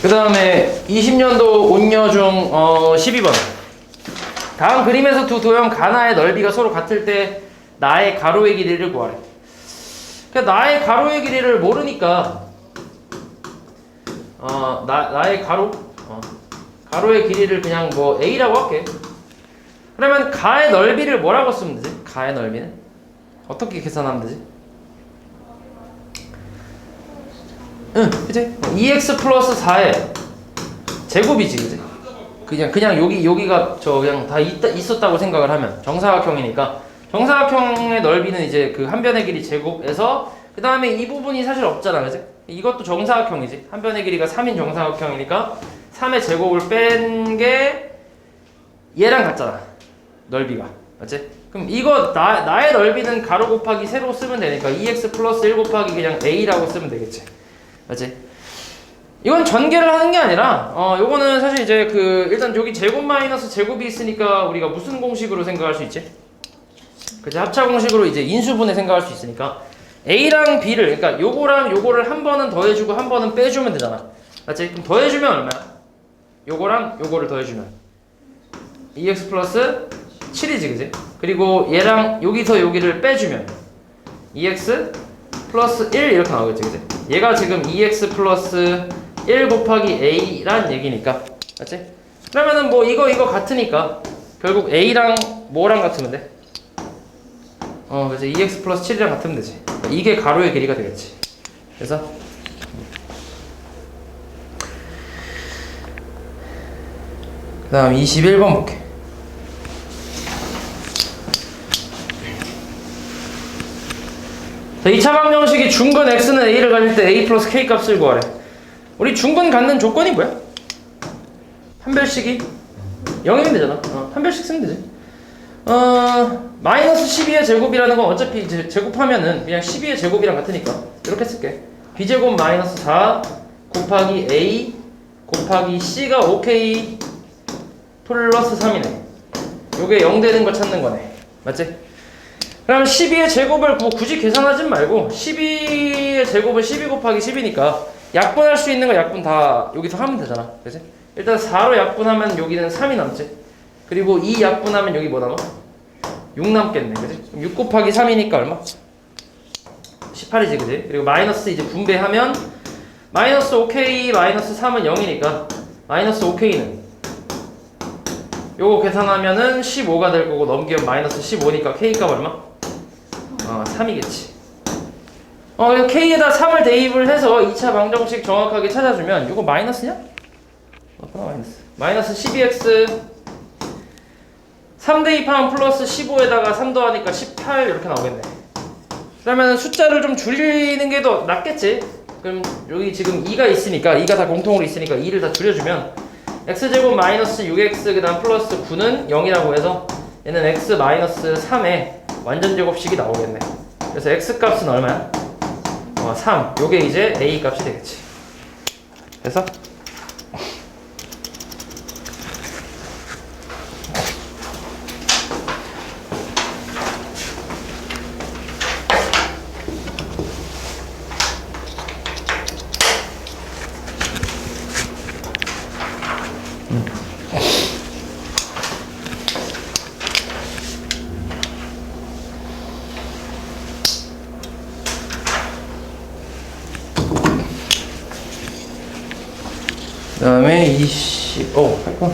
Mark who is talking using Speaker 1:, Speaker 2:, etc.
Speaker 1: 그 다음에 20년도 온여 중 어, 12번. 다음 그림에서 두 도형 가나의 넓이가 서로 같을 때 나의 가로의 길이를 구하래. 그러니까 나의 가로의 길이를 모르니까 어, 나, 나의 가로 어, 가로의 길이를 그냥 뭐 a라고 할게. 그러면 가의 넓이를 뭐라고 쓰면 되지? 가의 넓이는 어떻게 계산하면 되지? 응, 그지? 2x 플러스 4의 제곱이지, 그지? 그냥 그냥 여기 여기가 저 그냥 다 있다, 있었다고 생각을 하면 정사각형이니까 정사각형의 넓이는 이제 그 한 변의 길이 제곱에서 그 다음에 이 부분이 사실 없잖아, 그지? 이것도 정사각형이지. 한 변의 길이가 3인 정사각형이니까 3의 제곱을 뺀 게 얘랑 같잖아. 넓이가. 맞지? 그럼 이거 나, 나의 넓이는 가로 곱하기 세로 쓰면 되니까 2x 플러스 1 곱하기 그냥 a라고 쓰면 되겠지. 맞지? 이건 전개를 하는 게 아니라 어 요거는 사실 이제 그 일단 여기 제곱 마이너스 제곱이 있으니까 우리가 무슨 공식으로 생각할 수 있지? 그치 합차 공식으로 이제 인수분해 생각할 수 있으니까 a랑 b를 그러니까 요거랑 요거를 한 번은 더해주고 한 번은 빼주면 되잖아. 맞지? 그럼 더해주면 얼마야? 요거랑 요거를 더해주면 2x 플러스 7이지 그지? 그리고 얘랑 여기서 여기를 빼주면 2x 플러스 1 이렇게 나오겠지 그지? 얘가 지금 2x 플러스 1 곱하기 a란 얘기니까 맞지? 그러면은 뭐 이거 이거 같으니까 결국 a랑 뭐랑 같으면 돼? 어 그래서 2x 플러스 7이랑 같으면 되지 이게 가로의 길이가 되겠지 그래서 그 다음 21번 볼게 자, 2차 방정식이 중근 x는 a를 가질 때 a 플러스 k 값을 구하래. 우리 중근 갖는 조건이 뭐야? 판별식이 0이면 되잖아. 어, 판별식 쓰면 되지. 어, 마이너스 12의 제곱이라는 건 어차피 이제 제곱하면은 그냥 12의 제곱이랑 같으니까 이렇게 쓸게. b제곱 마이너스 4 곱하기 a 곱하기 c가 5k 플러스 3이네. 요게 0 되는 거 찾는 거네. 맞지? 그럼 12의 제곱을 뭐 굳이 계산하지 말고 12의 제곱은 12 곱하기 10이니까 약분할 수 있는 거 약분 다 여기서 하면 되잖아. 그지? 일단 4로 약분하면 여기는 3이 남지. 그리고 2 약분하면 여기 뭐 남아? 6 남겠네. 그지? 그럼 6 곱하기 3이니까 얼마? 18이지. 그지? 그리고 마이너스 이제 분배하면 마이너스 5k 마이너스 3은 0이니까 마이너스 5k는 요거 계산하면은 15가 될 거고 넘기면 마이너스 15니까 k값 얼마? 어, 3이겠지. 어, 그래서 K에다 3을 대입을 해서 2차 방정식 정확하게 찾아주면 이거 마이너스냐? 맞구나, 마이너스. 마이너스 12x 3 대입하면 플러스 15에다가 3 더하니까 18 이렇게 나오겠네. 그러면 숫자를 좀 줄이는 게 더 낫겠지? 그럼 여기 지금 2가 있으니까 2가 다 공통으로 있으니까 2를 다 줄여주면 x제곱 마이너스 6x 그 다음 플러스 9는 0이라고 해서 얘는 x 마이너스 3에 완전 제곱식이 나오겠네. 그래서 x 값은 얼마야? 어, 3. 요게 이제 a 값이 되겠지. 그래서 그 다음에 20. 어, 할 거.